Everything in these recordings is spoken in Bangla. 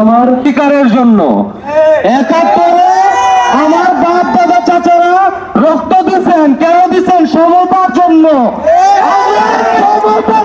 আমার জন্য। আমার চাচারা রক্ত দিচ্ছেন কেন দিছেন? সমতার জন্য। সমতার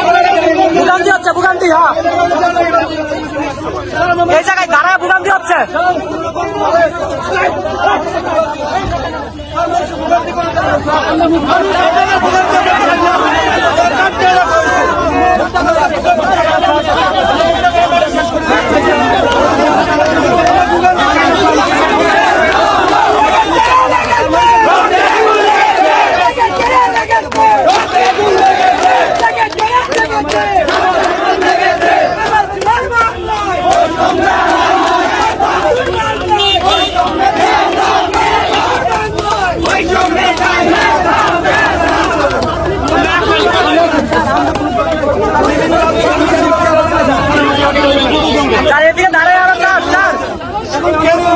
আমরা হচ্ছে ভোগান্তি হ্যাঁ। এই জায়গায় দাঁড়ায় ভোগান্তি হচ্ছে। ভোগান্তি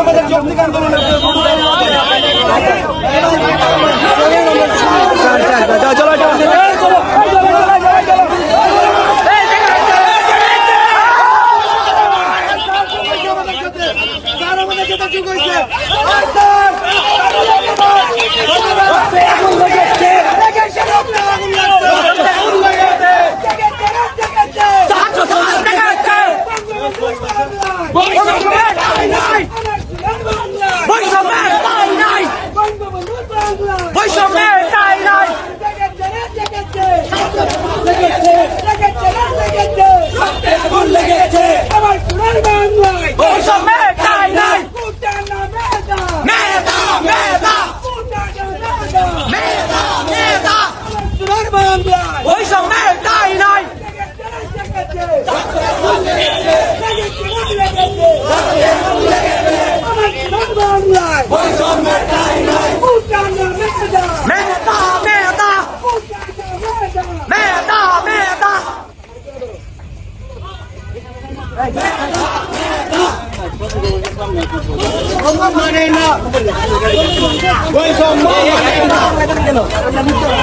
আমাদের চলো। ওই সময় তাই নাই Hãy subscribe Mẹ, ta mẹ ta. Gõ Để không bỏ lỡ những video hấp dẫn